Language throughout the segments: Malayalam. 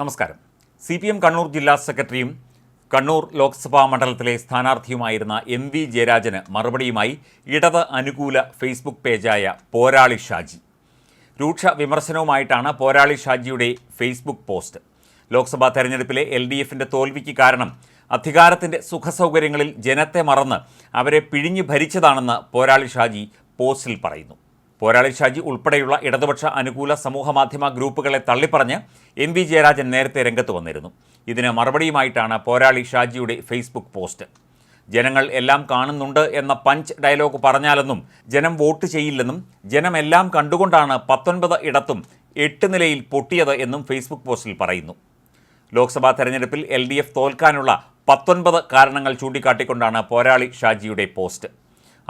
നമസ്കാരം. സി പി എം കണ്ണൂർ ജില്ലാ സെക്രട്ടറിയും കണ്ണൂർ ലോക്സഭാ മണ്ഡലത്തിലെ സ്ഥാനാർത്ഥിയുമായിരുന്ന എം വി ജയരാജന് മറുപടിയുമായി ഇടത് അനുകൂല ഫേസ്ബുക്ക് പേജായ പോരാളി ഷാജി. രൂക്ഷ വിമർശനവുമായിട്ടാണ് പോരാളി ഷാജിയുടെ ഫേസ്ബുക്ക് പോസ്റ്റ്. ലോക്സഭാ തെരഞ്ഞെടുപ്പിലെ എൽ ഡി എഫിന്റെ തോൽവിക്ക് കാരണം അധികാരത്തിന്റെ സുഖസൗകര്യങ്ങളിൽ ജനത്തെ മറന്ന് അവരെ പിഴിഞ്ഞു ഭരിച്ചതാണെന്ന് പോരാളി ഷാജി പോസ്റ്റിൽ പറയുന്നു. പോരാളി ഷാജി ഉൾപ്പെടെയുള്ള ഇടതുപക്ഷ അനുകൂല സമൂഹമാധ്യമ ഗ്രൂപ്പുകളെ തള്ളിപ്പറഞ്ഞ് എം വി ജയരാജൻ നേരത്തെ രംഗത്ത് വന്നിരുന്നു. ഇതിന് മറുപടിയുമായിട്ടാണ് പോരാളി ഷാജിയുടെ ഫേസ്ബുക്ക് പോസ്റ്റ്. ജനങ്ങൾ എല്ലാം കാണുന്നുണ്ട് എന്ന പഞ്ച് ഡയലോഗ് പറഞ്ഞാലെന്നും ജനം വോട്ട് ചെയ്യില്ലെന്നും ജനം എല്ലാം കണ്ടുകൊണ്ടാണ് പത്തൊൻപത് ഇടത്തും എട്ട് നിലയിൽ പൊട്ടിയത് എന്നും ഫേസ്ബുക്ക് പോസ്റ്റിൽ പറയുന്നു. ലോക്സഭാ തെരഞ്ഞെടുപ്പിൽ എൽ ഡി എഫ് തോൽക്കാനുള്ള പത്തൊൻപത് കാരണങ്ങൾ ചൂണ്ടിക്കാട്ടിക്കൊണ്ടാണ് പോരാളി ഷാജിയുടെ പോസ്റ്റ്.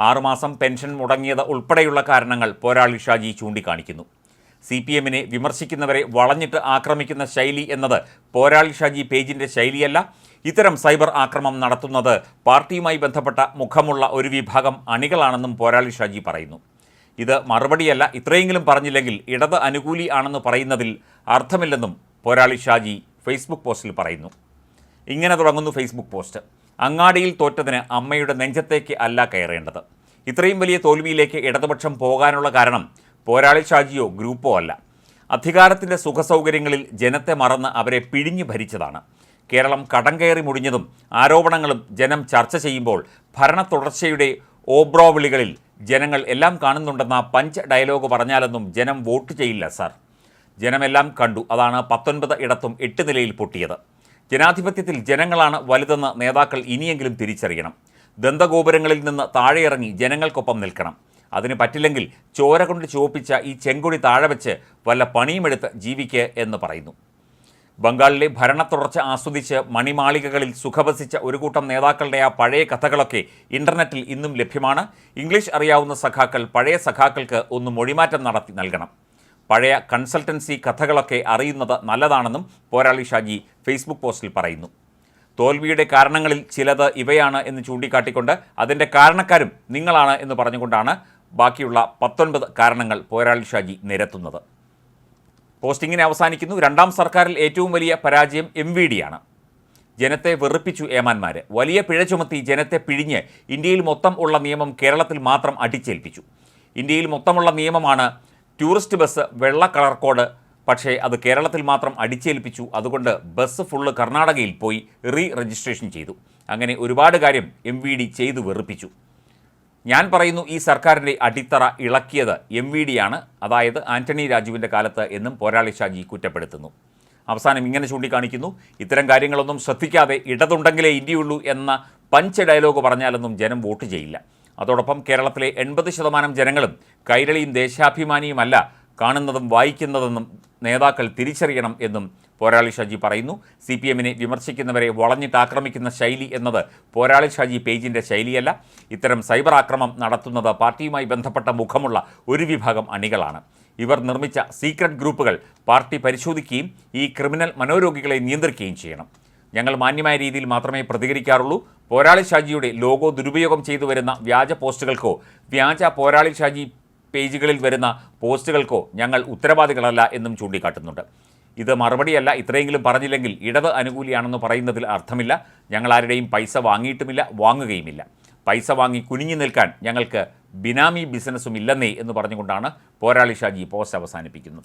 ആറുമാസം പെൻഷൻ മുടങ്ങിയത് ഉൾപ്പെടെയുള്ള കാരണങ്ങൾ പോരാളി ഷാജി ചൂണ്ടിക്കാണിക്കുന്നു. സി പി എമ്മിനെ വിമർശിക്കുന്നവരെ വളഞ്ഞിട്ട് ആക്രമിക്കുന്ന ശൈലി എന്നത് പോരാളി ഷാജി പേജിന്റെ ശൈലിയല്ല ഇത്തരം സൈബർ ആക്രമം നടത്തുന്നത് പാർട്ടിയുമായി ബന്ധപ്പെട്ട മുഖമുള്ള ഒരു വിഭാഗം അണികളാണെന്നും പോരാളി ഷാജി പറയുന്നു. ഇത് മറുപടിയല്ല ഇത്രയെങ്കിലും പറഞ്ഞില്ലെങ്കിൽ ഇടത് അനുകൂലി ആണെന്ന് പറയുന്നതിൽ അർത്ഥമില്ലെന്നും പോരാളി ഷാജി ഫേസ്ബുക്ക് പോസ്റ്റിൽ പറയുന്നു. ഇങ്ങനെ തുടങ്ങുന്നു ഫേസ്ബുക്ക് പോസ്റ്റ്. അങ്ങാടിയിൽ തോറ്റതിന് അമ്മയുടെ നെഞ്ചത്തേക്ക് അല്ല കയറേണ്ടത്. ഇത്രയും വലിയ തോൽവിയിലേക്ക് ഇടതുപക്ഷം പോകാനുള്ള കാരണം പോരാളി ഷാജിയോ ഗ്രൂപ്പോ അല്ല. അധികാരത്തിന്റെ സുഖസൗകര്യങ്ങളിൽ ജനത്തെ മറന്ന് അവരെ പിഴിഞ്ഞു ഭരിച്ചതാണ്. കേരളം കടം കയറി മുടിഞ്ഞതും ആരോപണങ്ങളും ജനം ചർച്ച ചെയ്യുമ്പോൾ ഭരണ തുടർച്ചയുടെ ഓബ്രോ വിളികളിൽ ജനങ്ങൾ എല്ലാം കാണുന്നുണ്ടെന്ന പഞ്ച് ഡയലോഗ് പറഞ്ഞാലൊന്നും ജനം വോട്ട് ചെയ്യില്ല സാർ. ജനമെല്ലാം കണ്ടു. അതാണ് പത്തൊൻപത് ഇടത്തും എട്ട് നിലയിൽ പൊട്ടിയത്. ജനാധിപത്യത്തിൽ ജനങ്ങളാണ് വലുതെന്ന് നേതാക്കൾ ഇനിയെങ്കിലും തിരിച്ചറിയണം. ദന്തഗോപുരങ്ങളിൽ നിന്ന് താഴെയിറങ്ങി ജനങ്ങൾക്കൊപ്പം നിൽക്കണം. അതിന് പറ്റില്ലെങ്കിൽ ചോര കൊണ്ട് ചുവപ്പിച്ച ഈ ചെങ്കൊടി താഴെ വെച്ച് വല്ല പണിയുമെടുത്ത് ജീവിക്കുക എന്ന് പറയുന്നു. ബംഗാളിലെ ഭരണ തുടർച്ച ആസ്വദിച്ച് മണിമാളികകളിൽ സുഖവസിച്ച ഒരു കൂട്ടം നേതാക്കളുടെ ആ പഴയ കഥകളൊക്കെ ഇന്റർനെറ്റിൽ ഇന്നും ലഭ്യമാണ്. ഇംഗ്ലീഷ് അറിയാവുന്ന സഖാക്കൾ പഴയ സഖാക്കൾക്ക് ഒന്ന് മൊഴിമാറ്റം നടത്തി നൽകണം. പഴയ കൺസൾട്ടൻസി കഥകളൊക്കെ അറിയുന്നത് നല്ലതാണെന്നും പോരാളി ഷാജി ഫേസ്ബുക്ക് പോസ്റ്റിൽ പറയുന്നു. തോൽവിയുടെ കാരണങ്ങളിൽ ചിലത് ഇവയാണ് എന്ന് ചൂണ്ടിക്കാട്ടിക്കൊണ്ട് അതിന്റെ കാരണക്കാരും നിങ്ങളാണ് എന്ന് പറഞ്ഞുകൊണ്ടാണ് ബാക്കിയുള്ള പത്തൊൻപത് കാരണങ്ങൾ പോരാളി ഷാജി നിരത്തുന്നത്. പോസ്റ്റിങ്ങിനെ അവസാനിക്കുന്നു. രണ്ടാം സർക്കാരിൽ ഏറ്റവും വലിയ പരാജയം എം വി ഡിയാണ്. ജനത്തെ വെറുപ്പിച്ചു ഏമാന്മാർ വലിയ പിഴ ചുമത്തി ജനത്തെ പിഴിഞ്ഞ് ഇന്ത്യയിൽ മൊത്തം ഉള്ള നിയമം കേരളത്തിൽ മാത്രം അടിച്ചേൽപ്പിച്ചു. ഇന്ത്യയിൽ മൊത്തമുള്ള നിയമമാണ് ടൂറിസ്റ്റ് ബസ് വെള്ള കളർ കോഡ്. പക്ഷേ അത് കേരളത്തിൽ മാത്രം അടിച്ചേൽപ്പിച്ചു. അതുകൊണ്ട് ബസ് ഫുള്ള് കർണാടകയിൽ പോയി റീ രജിസ്ട്രേഷൻ ചെയ്തു. അങ്ങനെ ഒരുപാട് കാര്യം എം വി ഡി ചെയ്തു വെറുപ്പിച്ചു. ഞാൻ പറയുന്നു ഈ സർക്കാരിന്റെ അടിത്തറ ഇളക്കിയത് എം വി ഡിയാണ് അതായത് ആന്റണി രാജുവിന്റെ കാലത്ത് എന്നും പോരാളി ഷാജി കുറ്റപ്പെടുത്തുന്നു. അവസാനം ഇങ്ങനെ ചൂണ്ടിക്കാണിക്കുന്നു. ഇത്തരം കാര്യങ്ങളൊന്നും ശ്രദ്ധിക്കാതെ ഇടതുണ്ടെങ്കിലേ ഇന്ത്യയുള്ളൂ എന്ന പഞ്ച് ഡയലോഗ് പറഞ്ഞാലൊന്നും ജനം വോട്ട് ചെയ്യില്ല. അതോടൊപ്പം കേരളത്തിലെ എൺപത് ശതമാനം ജനങ്ങളും കൈരളിയും ദേശാഭിമാനിയുമല്ല കാണുന്നതും വായിക്കുന്നതെന്നും നേതാക്കൾ തിരിച്ചറിയണം എന്നും പോരാളി ഷാജി പറയുന്നു. സി പി എമ്മിനെ വിമർശിക്കുന്നവരെ വളഞ്ഞിട്ട് ആക്രമിക്കുന്ന ശൈലി എന്നത് പോരാളി ഷാജി പേജിന്റെ ശൈലിയല്ല. ഇത്തരം സൈബർ ആക്രമം നടത്തുന്നത് പാർട്ടിയുമായി ബന്ധപ്പെട്ട മുഖമുള്ള ഒരു വിഭാഗം അണികളാണ്. ഇവർ നിർമ്മിച്ച സീക്രട്ട് ഗ്രൂപ്പുകൾ പാർട്ടി പരിശോധിക്കുകയും ഈ ക്രിമിനൽ മനോരോഗികളെ നിയന്ത്രിക്കുകയും ചെയ്യണം. ഞങ്ങൾ മാന്യമായ രീതിയിൽ മാത്രമേ പ്രതികരിക്കാറുള്ളൂ. പോരാളി ഷാജിയുടെ ലോഗോ ദുരുപയോഗം ചെയ്തു വരുന്ന വ്യാജ പോസ്റ്റുകൾക്കോ വ്യാജ പോരാളി ഷാജി പേജുകളിൽ വരുന്ന പോസ്റ്റുകൾക്കോ ഞങ്ങൾ ഉത്തരവാദികളല്ല എന്നും ചൂണ്ടിക്കാട്ടുന്നുണ്ട്. ഇത് മറുപടിയല്ല ഇത്രയെങ്കിലും പറഞ്ഞില്ലെങ്കിൽ ഇടത് അനുകൂലിയാണെന്ന് പറയുന്നതിൽ അർത്ഥമില്ല. ഞങ്ങൾ ആരുടെയും പൈസ വാങ്ങിയിട്ടുമില്ല വാങ്ങുകയുമില്ല. പൈസ വാങ്ങി കുനിഞ്ഞു നിൽക്കാൻ ഞങ്ങൾക്ക് ബിനാമി ബിസിനസ്സും ഇല്ലെന്നേ എന്ന് പറഞ്ഞുകൊണ്ടാണ് പോരാളി ഷാജി പോസ്റ്റ് അവസാനിപ്പിക്കുന്നത്.